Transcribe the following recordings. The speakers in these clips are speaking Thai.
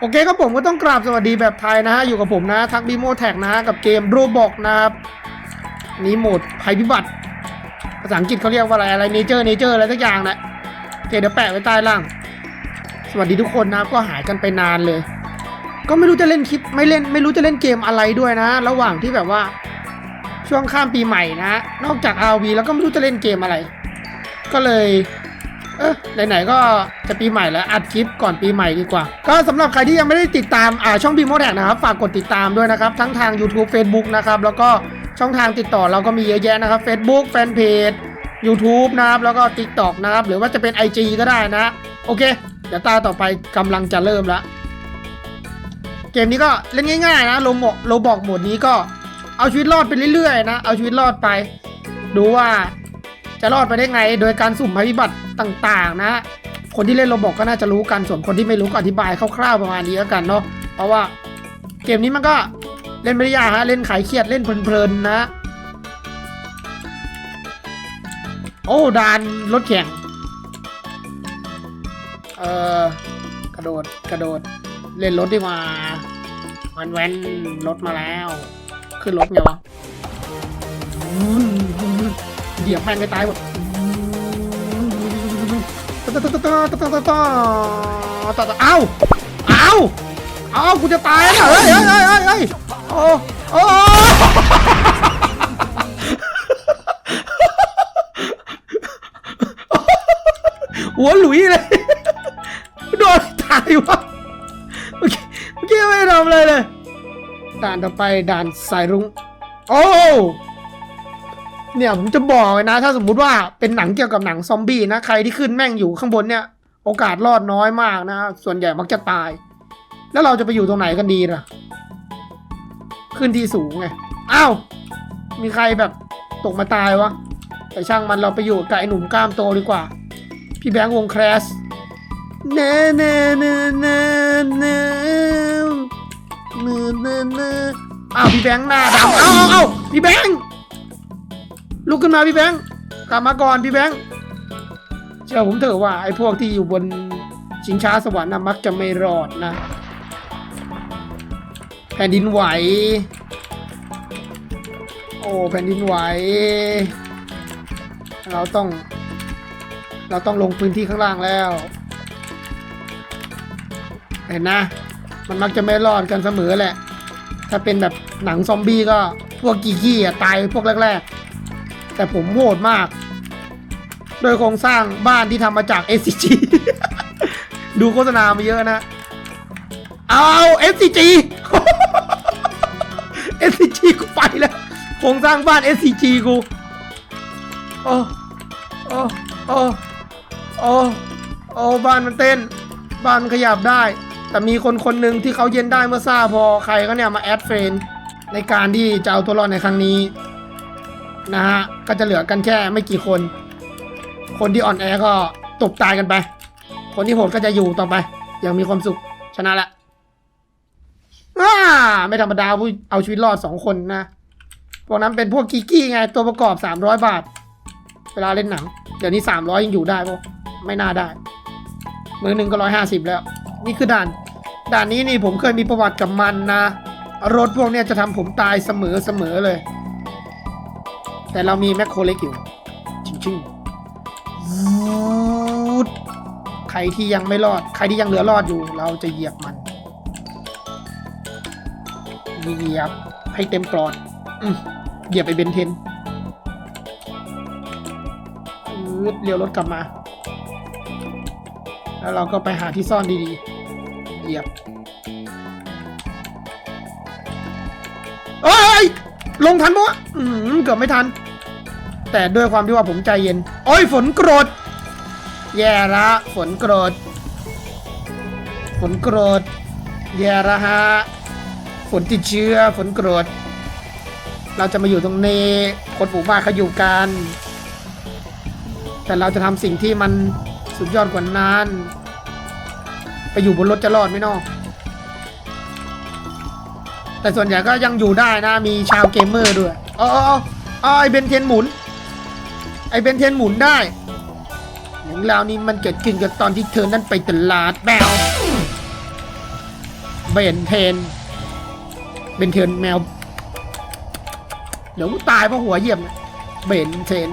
โอเคครับผมก็ต้องกราบสวัสดีแบบไทยนะฮะ อยู่กับผมนะทักบีโมแท็กนะฮะ กับเกมโรบอกนะครับนนี้โหมดภัยพิบัติ ภาษาอังกฤษเขาเรียกว่าอะไรอะไรเนเจอร์เนเจอร์อะไรสักอย่างนะโอเคเดี๋ยวแปะไว้ใต้ล่าง สวัสดีทุกคนนะก็หายกันไปนานเลย ก็ไม่รู้จะเล่นคลิปไม่เล่นไม่รู้จะเล่นเกมอะไรด้วยนะ ระหว่างที่แบบว่าช่วงข้ามปีใหม่นะ นอกจาก RV แล้วก็ไม่รู้จะเล่นเกมอะไร ก็เลย เออไหนๆก็จะปีใหม่แล้วอัดคลิปก่อนปีใหม่ดีกว่า ก็สำหรับใครที่ยังไม่ได้ติดตามอ่าช่องบีโมแท็กนะครับฝากกดติดตามด้วยนะครับ ทั้งทาง YouTube Facebook นะครับแล้วก็ช่องทางติดต่อเราก็มีเยอะแยะนะครับ Facebook แฟนเพจ YouTube นะครับแล้วก็ TikTok นะครับหรือว่าจะเป็น IG ก็ได้นะ โอเค เดี๋ยวตาต่อไปกำลังจะเริ่มละเกมนี้ก็เล่นง่ายๆนะโลโมโลบอกโหมดนี้ก็เอาชีวิตรอดไปเรื่อยๆนะ เอาชีวิตรอดไป ดูว่า จะรอดไปได้ไง โดยการสุ่มภัยพิบัติต่างๆ นะ คนที่เล่นโรบอกก็น่าจะรู้กัน ส่วนคนที่ไม่รู้ก็อธิบายคร่าวๆประมาณนี้แล้วกันเนาะ เพราะว่าเกมนี้มันก็เล่นไม่ได้ยากฮะ เล่นขายเครียดเล่นเพลินๆนะ โอ้ดานรถแข่ง เออกระโดดกระโดด เล่นรถดีกว่าวันแว้นรถมาแล้ว ขึ้นรถไงวะ เดี๋ยวแม่งไปตายหมดตตตตตตตตตตเอ้าเอ้าเอ้ากูจะตายแล้วเฮ้ยเฮ้ยเฮ้ยเฮ้ยโอ้โอ้หัวหลุยเลยโดนตายวะเมื่อกี้เมื่อกี้ไม่ทำอะไรเลยด่านต่อไปด่านสายรุ้งโอ้ เนี่ยผมจะบอกเลยนะ ถ้าสมมุติว่าเป็นหนังเกี่ยวกับหนังซอมบี้นะใครที่ขึ้นแม่งอยู่ข้างบนเนี่ย โอกาสรอดน้อยมากนะ ส่วนใหญ่มักจะตาย แล้วเราจะไปอยู่ตรงไหนกันดีล่ะขึ้นที่สูงไงอ้าวมีใครแบบตกมาตายวะแต่ช่างมันเราไปอยู่กับไอ้หนุ่มกล้ามโตดีกว่า พี่แบงค์วงแครสเนเนเนเนเนเนเนอ้าวพี่แบงค์หน้าดำเอาเอาเอาพี่แบงค์ ลุกขึ้นมาพี่แบงค์กลับมาก่อนพี่แบงค์เชื่อผมเถอะว่าไอ้พวกที่อยู่บนชิงช้าสวรรค์นะมักจะไม่รอดนะ แผ่นดินไหว โอ้แผ่นดินไหว เราต้อง เราต้องลงพื้นที่ข้างล่างแล้ว เห็นนะ มันมักจะไม่รอดกันเสมอแหละ ถ้าเป็นแบบหนังซอมบี้ก็พวกกีกี้อะตายพวกแรกๆ แต่ผมโหดมาก โดยโครงสร้างบ้านที่ทำมาจาก SCG ดูโฆษณามาเยอะนะ เอา SCG SCG กูไปแล้ว โครงสร้างบ้าน SCG กูโอ้โอ้โอ้โอ้โอ้บ้านมันเต้น บ้านมันขยับได้ แต่มีคนคนหนึ่งที่เขาเย็นได้เมื่อทราบพอใครก็เนี่ยมาแอดเฟรนในการที่จะเอาตัวรอดในครั้งนี้ นะฮะ ก็จะเหลือกันแค่ไม่กี่คน คนที่อ่อนแอก็ตกตายกันไป คนที่โหดก็จะอยู่ต่อไป อย่างมีความสุขชนะละอ่าไม่ธรรมดาผู้เอาชีวิตรอดสองคนนะ พวกนั้นเป็นพวกกีกี้ไงตัวประกอบสามร้อยบาท เวลาเล่นหนัง เดี๋ยวนี้สามร้อยยังอยู่ได้ปะไม่น่าได้ มือหนึ่งก็ร้อยห้าสิบแล้ว นี่คือด่าน ด่านนี้นี่ผมเคยมีประวัติกับมันนะ รถพวกเนี้ยจะทำผมตายเสมอเสมอเลย แต่เรามีแมคโครเล็กอยู่ ชิงๆวูดใครที่ยังไม่รอด ใครที่ยังเหลือรอดอยู่ เราจะเหยียบมัน เหยียบให้เต็มปลอดอืมเหยียบไปเบนเทนอืดเลี้ยวรถกลับมา แล้วเราก็ไปหาที่ซ่อนดีๆ เหยียบเอ้ย ลงทันปะวะอืมเกือบไม่ทัน แต่ด้วยความที่ว่าผมใจเย็น โอ้ยฝนโกรธ แย่ละฝนโกรธ ฝนโกรธ แย่ละฮะ ฝนติดเชื้อฝนโกรธ เราจะมาอยู่ตรงนี้ คนหมู่บ้านเขาอยู่กัน แต่เราจะทำสิ่งที่มันสุดยอดกว่านั้น ไปอยู่บนรถจะรอดไหมนอกแต่ส่วนใหญ่ก็ยังอยู่ได้นะ มีชาวเกมเมอร์ด้วยอ๋ออ๋ออ๋อไอเบนเทนหมุน ไอเบนเทนหมุนได้อย่งราวนี้มันเกิดขึ้นกับตอนที่เธอนั้นไปตลาดแมวเบนเทน เบนเทนแมว เดี๋ยวกูตายเพราะหัวเหยียบเนี่ยเบนเทน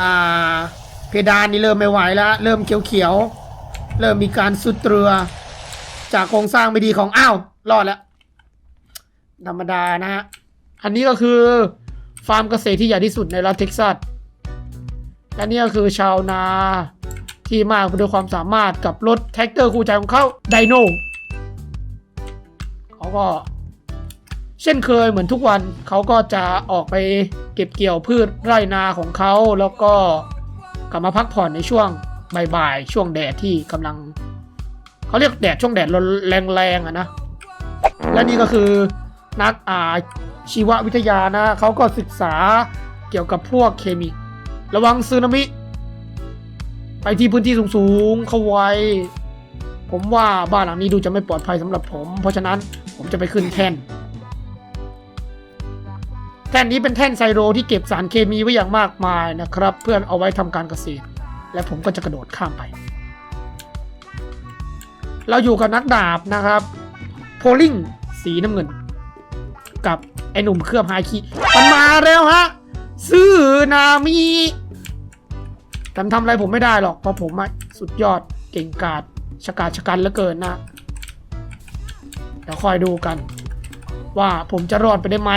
อ่า เพดานนี่เริ่มไม่ไหวแล้ว เริ่มเขียวๆ เริ่มมีการสุดเรือ จากโครงสร้างไม่ดีของอ้าว รอดแล้ว ธรรมดานะฮะ อันนี้ก็คือ ฟาร์มเกษตรที่ใหญ่ที่สุดในรัฐเท็กซัสและนี่ก็คือชาวนาที่มากไปด้วยความสามารถกับรถแท็กเตอร์คู่ใจของเขาไดโนเขาก็ เช่นเคยเหมือนทุกวันเขาก็จะออกไปเก็บเกี่ยวพืชไร่นาของเขาแล้วก็กลับมาพักผ่อนในช่วงบ่ายๆช่วงแดดที่กำลัง เขาเรียกแดดช่วงแดดแรงๆอะนะ และนี่ก็คือนักอ่า ชีววิทยานะเขาก็ศึกษาเกี่ยวกับพวกเคมี ระวังซึนามิ ไปที่พื้นที่สูงๆเข้าไว้ ผมว่าบ้านหลังนี้ดูจะไม่ปลอดภัยสำหรับผม เพราะฉะนั้นผมจะไปขึ้นแท่น แท่นนี้เป็นแท่นไซโรที่เก็บสารเคมีไว้อย่างมากมายนะครับ เพื่อนเอาไว้ทำการเกษตร และผมก็จะกระโดดข้ามไป เราอยู่กับนักดาบนะครับ โพลิงสีน้ำเงิน กับ ไอ้หนุ่มเคลือบฮาคิมันมาแล้วฮะซื้อนามีแต่ทำอะไรผมไม่ได้หรอก เพราะผมอะสุดยอดเก่งกาจชะกาจชะกันเหลือเกินนะเดี๋ยวคอยดูกัน ว่าผมจะรอดไปได้ไหม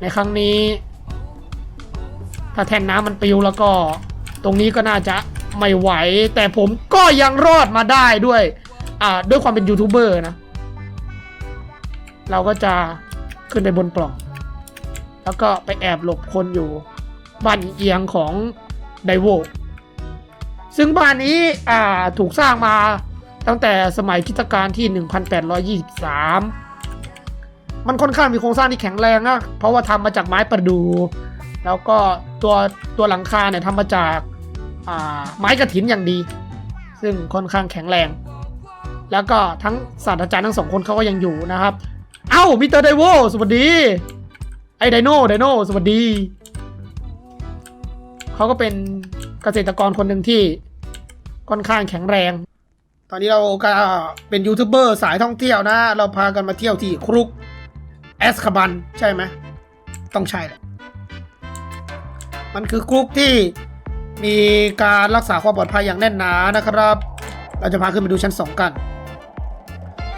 ในครั้งนี้ ถ้าแทนน้ำมันปิวแล้วก็ ตรงนี้ก็น่าจะไม่ไหว แต่ผมก็ยังรอดมาได้ด้วย อ่าด้วยความเป็นยูทูบเบอร์นะ เราก็จะ ขึ้นไปบนปล่อง แล้วก็ไปแอบหลบคนอยู่ บ้านเอียงของไดโวซึ่งบ้านนี้อ่าถูกสร้างมาตั้งแต่สมัยคิตกาลที่ 1823 มันค่อนข้างมีโครงสร้างที่แข็งแรงนะเพราะว่าทำมาจากไม้ประดู แล้วก็ตัวตัวหลังคาเนี่ยทำมาจากาไม้กระถินอย่างดี ซึ่งค่อนข้างแข็งแรง แล้วก็ทั้งศาสตราจารย์ทั้งสองคนเขาก็ยังอยู่นะครับ อ้ามิสเตอร์ไดโวสวัสดี ไอ้ไดโนไดโนสวัสดี เขาก็เป็นเกษตรกรคนหนึ่งที่ค่อนข้างแข็งแรง ตอนนี้เราก็เป็นยูทูบเบอร์สายท่องเที่ยวนะ เราพากันมาเที่ยวที่ครุกแอสคาบันใช่ไหม ต้องใช่แหละ มันคือคุกที่มีการรักษาความปลอดภัยอย่างแน่นหนานะครับ เราจะพาขึ้นไปดูชั้น 2 กัน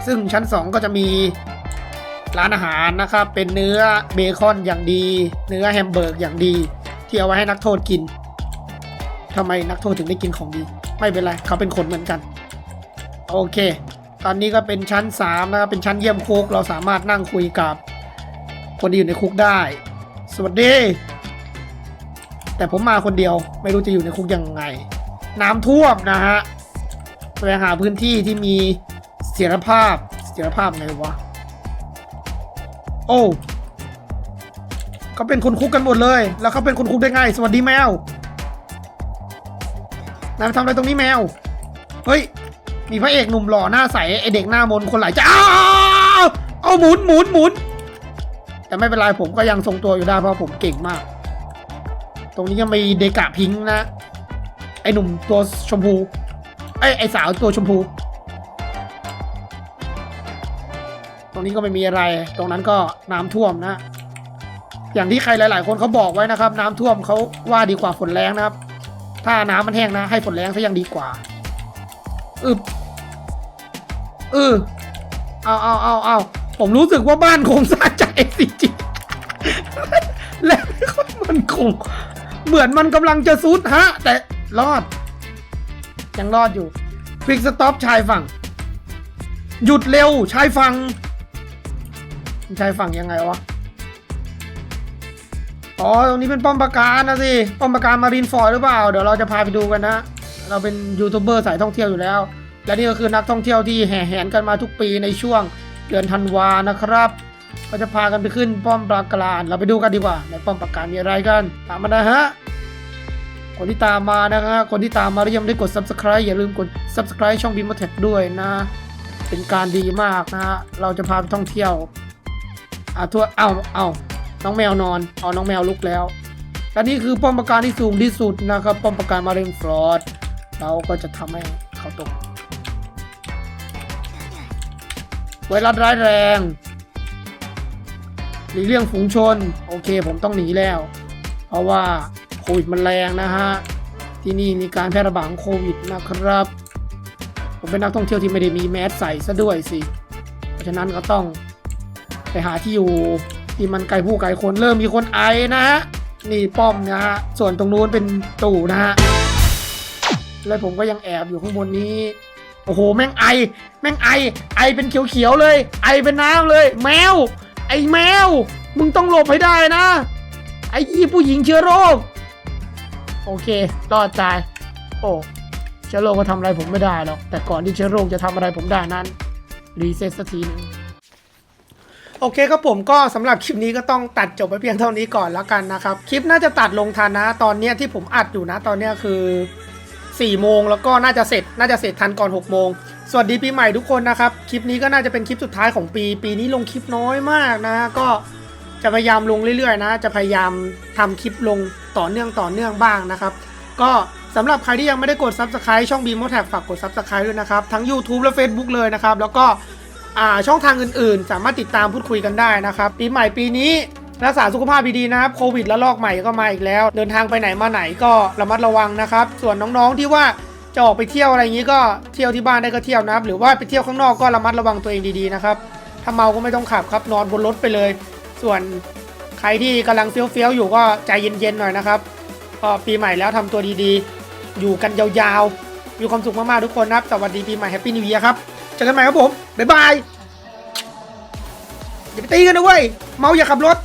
ซึ่งชั้น 2 ก็จะมี ร้านอาหารนะครับ เป็นเนื้อเบคอนอย่างดี เนื้อแฮมเบอร์กอย่างดี ที่เอาไว้ให้นักโทษกินทำไมนักโทษถึงได้กินของดี ไม่เป็นไรเขาเป็นคนเหมือนกัน โอเค ตอนนี้ก็เป็นชั้น3นะครับเป็นชั้นเยี่ยมคุก เราสามารถนั่งคุยกับ คนที่อยู่ในคุกได้ สวัสดี แต่ผมมาคนเดียว ไม่รู้จะอยู่ในคุกยังไง น้ำท่วมนะฮะไปหาพื้นที่ที่มีเสถียรภาพเสถียรภาพไงวะ อ้เขาเป็นคนคุกกันหมดเลย แล้วเขาเป็นคนคุกได้ไง สวัสดีแมวนายมาทำอะไรตรงนี้แมว เฮ้ย มีพระเอกหนุ่มหล่อหน้าใสไอเด็กหน้ามนคนหลายจะอ้าเอาหมุนหมุนหมุน แต่ไม่เป็นไรผมก็ยังทรงตัวอยู่ได้เพราะผมเก่งมาก ตรงนี้ยังมีเดกะพิงค์นะ ไอหนุ่มตัวชมพู ไอไอสาวตัวชมพู รงนี้ก็ไม่มีอะไร ตรงนั้นก็น้ำท่วมนะ อย่างที่ใครหลาย ๆ คนเขาบอกไว้นะครับ น้ำท่วมเขาว่าดีกว่าฝนแรงนะครับ ถ้าน้ำมันแห้งนะ ให้ฝนแรงซะยังดีกว่าอึบเออเอาเอาเอาเอาผมรู้สึกว่าบ้านคงสร้างจาก SCG และมันคง เหมือนมันกำลังจะซุดฮะ แต่รอด ยังรอดอยู่ควิกสต็อปชายฝั่ง หยุดเร็วชายฝั่ง ชายฝั่งยังไงวะ อ๋อ ตรงนี้เป็นป้อมปราการนะสิ ป้อมปราการมารินฟอร์ดหรือเปล่า เดี๋ยวเราจะพาไปดูกันนะ เราเป็นยูทูบเบอร์สายท่องเที่ยวอยู่แล้ว และนี่ก็คือนักท่องเที่ยวที่แห่แหนกันมาทุกปีในช่วงเดือนธันวานะครับก็จะพากันไปขึ้นป้อมปราการเราไปดูกันดีกว่า ในป้อมปราการมีอะไรกัน ตามมานะฮะ คนที่ตามมานะฮะ คนที่ตามมาแล้วยังไม่ได้กด subscribe อย่าลืมกด subscribe ช่อง b i m o t e c h ด้วยนะ เป็นการดีมากนะฮะ เราจะพาไปท่องเที่ยว อะทั่วเอ้าเอ้าน้องแมวนอนเอาน้องแมวลุกแล้วและนี่คือป้อมปราการที่สูงที่สุดนะครับ ป้อมปราการมาเรนฟลอร์ดเราก็จะทำให้เขาตกไวรัสร้ายแรงหลีกเลี่ยงฝูงชน โอเคผมต้องหนีแล้ว เพราะว่าโควิดมันแรงนะฮะ ที่นี่มีการแพร่ระบาดของโควิดนะครับ ผมเป็นนักท่องเที่ยวที่ไม่ได้มีแมสใส่ซะด้วยสิ เพราะฉะนั้นก็ต้อง ไปหาที่อยู่ที่มันไกลผู้ไกลคนเริ่มมีคนไอนะฮะนี่ป้อมนะฮะส่วนตรงนู้นเป็นตู่นะฮะแล้วผมก็ยังแอบอยู่ข้างบนนี้ โอ้โห แม่งไอ แม่งไอ ไอเป็นเขียวๆเลย ไอเป็นน้ำเลย แมว ไอแมว มึงต้องหลบให้ได้นะ ไออีผู้หญิงเชื้อโรค โอเค รอดตาย โอ้เชื้อโรคก็ทำอะไรผมไม่ได้หรอก แต่ก่อนที่เชื้อโรคจะทำอะไรผมได้นั้น รีเซ็ตสักทีหนึง โอเคครับผมก็สำหรับคลิปนี้ก็ต้องตัดจบไปเพียงเท่านี้ก่อนแล้วกันนะครับ คลิปน่าจะตัดลงทันนะ ตอนเนี้ยที่ผมอัดอยู่นะตอนเนี้ยคือ4โมงแล้วก็น่าจะเสร็จ น่าจะเสร็จทันก่อน6โมง สวัสดีปีใหม่ทุกคนนะครับ คลิปนี้ก็น่าจะเป็นคลิปสุดท้ายของปี ปีนี้ลงคลิปน้อยมากนะ ก็จะพยายามลงเรื่อยๆนะ จะพยายามทำคลิปลงต่อเนื่องต่อเนื่องบ้างนะครับ ก็สำหรับใครที่ยังไม่ได้กด Subscribe ช่อง b ีม o แท็กฝากกด Subscribe ด้วยนะครับ ทั้ง YouTube และ Facebook เลยนะครับ แล้วก็ ช่องทางอื่นๆ สามารถติดตามพูดคุยกันได้นะครับ ปีใหม่ปีนี้รักษาสุขภาพดีๆนะครับโควิดและลอกใหม่ก็มาอีกแล้ว เดินทางไปไหนมาไหนก็ระมัดระวังนะครับ ส่วนน้องๆที่ว่าจะออกไปเที่ยวอะไรอย่างนี้ก็เที่ยวที่บ้านได้ก็เที่ยวนะครับ หรือว่าไปเที่ยวข้างนอกก็ระมัดระวังตัวเองดีๆนะครับถ้าเมาก็ไม่ต้องขับครับนอนบนรถไปเลย ส่วนใครที่กำลังเฟี้ยวๆอยู่ก็ใจเย็นๆหน่อยนะครับก็ปีใหม่แล้วทำตัวดีๆ อยู่กันยาวๆมีความสุขมากๆทุกคนนะครับสวัสดีปีใหม่แฮปปี้นิว e ย r ครับ เจอกันใหม่ครับผม บ๊ายบาย อย่าไปตีกันนะเว้ย เมาอย่าขับรถ